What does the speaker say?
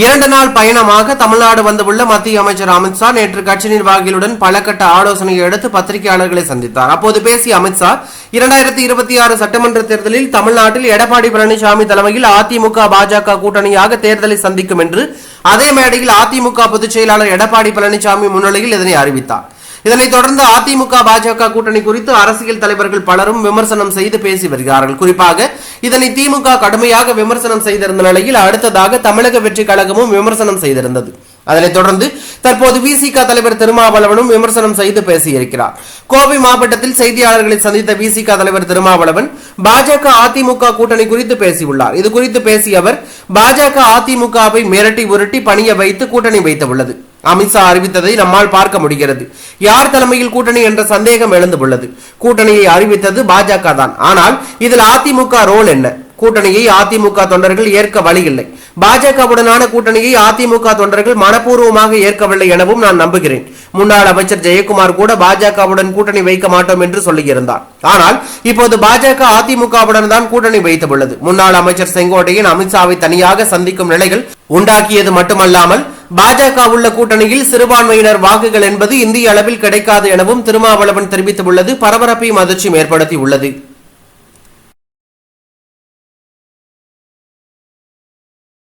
இரண்டு நாள் பயணமாக தமிழ்நாடு வந்துள்ள மத்திய அமைச்சர் அமித்ஷா நேற்று கட்சி நிர்வாகிகளுடன் பல கட்ட ஆலோசனையை அடுத்து பத்திரிகையாளர்களை சந்தித்தார். அப்போது பேசிய அமித்ஷா இரண்டாயிரத்தி இருபத்தி ஆறு சட்டமன்ற தேர்தலில் தமிழ்நாட்டில் எடப்பாடி பழனிசாமி தலைமையில் அதிமுக பாஜக கூட்டணியாக தேர்தலை சந்திக்கும் என்று அதே மேடையில் அதிமுக பொதுச் செயலாளர் எடப்பாடி பழனிசாமி முன்னிலையில் இதனை அறிவித்தார். இதனைத் தொடர்ந்து அதிமுக பாஜக கூட்டணி குறித்து அரசியல் தலைவர்கள் பலரும் விமர்சனம் செய்து பேசி வருகிறார்கள். குறிப்பாக இதனை திமுக கடுமையாக விமர்சனம் செய்திருந்த நிலையில் அடுத்ததாக தமிழக வெற்றி கழகமும் விமர்சனம் செய்திருந்தது. அதனைத் தொடர்ந்து தற்போது விசிக தலைவர் திருமாவளவனும் விமர்சனம் செய்து பேசியிருக்கிறார். கோவை மாவட்டத்தில் செய்தியாளர்களை சந்தித்த விசிக தலைவர் திருமாவளவன் பாஜக அதிமுக கூட்டணி குறித்து பேசியுள்ளார். இது குறித்து பேசிய அவர் பாஜக அதிமுகவை மிரட்டி உருட்டி பணிய வைத்து கூட்டணி வைத்துள்ளது அமித்ஷா அறிவித்ததை நம்மால் பார்க்க முடிகிறது. யார் தலைமையில் கூட்டணி என்ற சந்தேகம் எழுந்துள்ளது. கூட்டணியை அறிவித்தது பாஜக தான். ஆனால் இதில் அதிமுக ரோல் என்ன? கூட்டணியை அதிமுக தொண்டர்கள் ஏற்க வழியில்லை. பாஜகவுடனான கூட்டணியை அதிமுக தொண்டர்கள் மனப்பூர்வமாக ஏற்கவில்லை எனவும் நான் நம்புகிறேன். முன்னாள் அமைச்சர் ஜெயக்குமார் கூட பாஜகவுடன் கூட்டணி வைக்க மாட்டோம் என்று சொல்லியிருந்தார். ஆனால் இப்போது பாஜக அதிமுகவுடன் தான் கூட்டணி வைத்துள்ளது. முன்னாள் அமைச்சர் செங்கோட்டையின் அமித்ஷாவை தனியாக சந்திக்கும் நிலைகள் உண்டாக்கியது மட்டுமல்லாமல் பாஜக உள்ள கூட்டணியில் சிறுபான்மையினர் வாக்குகள் என்பது இந்திய அளவில் கிடைக்காது எனவும் திருமாவளவன் தெரிவித்துள்ளது. பரபரப்பையும் அதிர்ச்சியும் ஏற்படுத்தியுள்ளது.